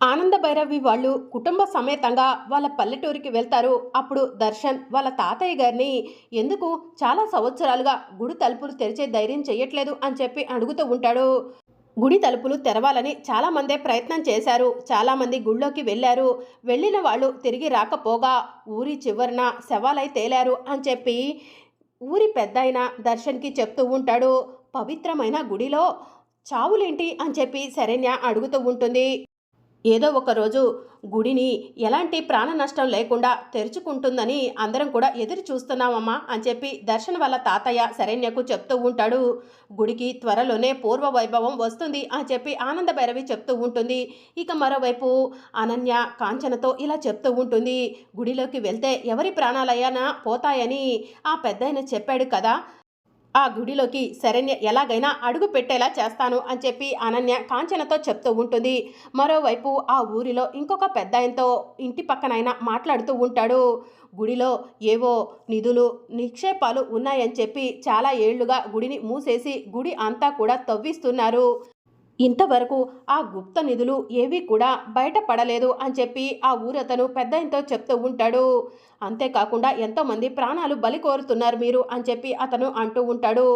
ఆనంద భైరవి వాళ్ళు కుటుంబ సమేతంగా వాళ్ళ పల్లెటూరికి వెళ్తారు. అప్పుడు దర్శన్ వాళ్ళ తాతయ్య గారిని ఎందుకు చాలా సంవత్సరాలుగా గుడి తలుపులు తెరిచే ధైర్యం చెయ్యట్లేదు అని చెప్పి అడుగుతూ ఉంటాడు. గుడి తలుపులు తెరవాలని చాలామందే ప్రయత్నం చేశారు. చాలామంది గుళ్ళోకి వెళ్ళారు. వెళ్ళిన వాళ్ళు తిరిగి రాకపోగా ఊరి చివరన శవాలై తేలారు అని చెప్పి ఊరి పెద్దాయన దర్శన్కి చెప్తూ ఉంటాడు. పవిత్రమైన గుడిలో చావులేంటి? అని చెప్పి శరణ్య అడుగుతూ ఉంటుంది. ఏదో ఒకరోజు గుడిని ఎలాంటి ప్రాణ నష్టం లేకుండా తెరుచుకుంటుందని అందరం కూడా ఎదురు చూస్తున్నామమ్మా అని చెప్పి దర్శన్ వాళ్ళ తాతయ్య శరణ్యకు చెప్తూ ఉంటాడు. గుడికి త్వరలోనే పూర్వ వైభవం వస్తుంది అని చెప్పి ఆనంద భైరవి చెప్తూ ఉంటుంది. ఇక మరోవైపు అనన్య కాంచనతో ఇలా చెప్తూ ఉంటుంది. గుడిలోకి వెళ్తే ఎవరి ప్రాణాలయ్యానా పోతాయని ఆ పెద్దయన చెప్పాడు కదా. ఆ గుడిలోకి శరణ్య ఎలాగైనా అడుగు పెట్టేలా చేస్తాను అని చెప్పి అనన్య కాంచనతో చెప్తూ ఉంటుంది. మరోవైపు ఆ ఊరిలో ఇంకొక పెద్ద ఆయనతో ఇంటి పక్కనైనా మాట్లాడుతూ ఉంటాడు. గుడిలో ఏవో నిధులు నిక్షేపాలు ఉన్నాయని చెప్పి చాలా ఏళ్ళుగా గుడిని మూసేసి గుడి అంతా కూడా తవ్విస్తున్నారు. ఇంతవరకు ఆ గుప్త నిధులు ఏవీ కూడా బయటపడలేదు అని చెప్పి ఆ ఊరతను పెద్ద చెప్తూ ఉంటాడు. అంతేకాకుండా ఎంతోమంది ప్రాణాలు బలి కోరుతున్నారు మీరు అని చెప్పి అతను అంటూ ఉంటాడు.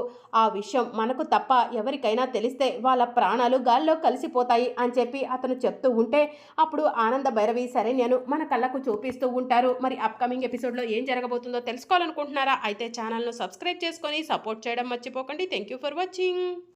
ఆ విషయం మనకు తప్ప ఎవరికైనా తెలిస్తే వాళ్ళ ప్రాణాలు గాల్లో కలిసిపోతాయి అని చెప్పి అతను చెప్తూ ఉంటే అప్పుడు ఆనంద భైరవి శరణ్యను మన కళ్ళకు చూపిస్తూ ఉంటారు. మరి అప్కమింగ్ ఎపిసోడ్లో ఏం జరగబోతుందో తెలుసుకోవాలనుకుంటున్నారా? అయితే ఛానల్ను సబ్స్క్రైబ్ చేసుకొని సపోర్ట్ చేయడం మర్చిపోకండి. Thank you for watching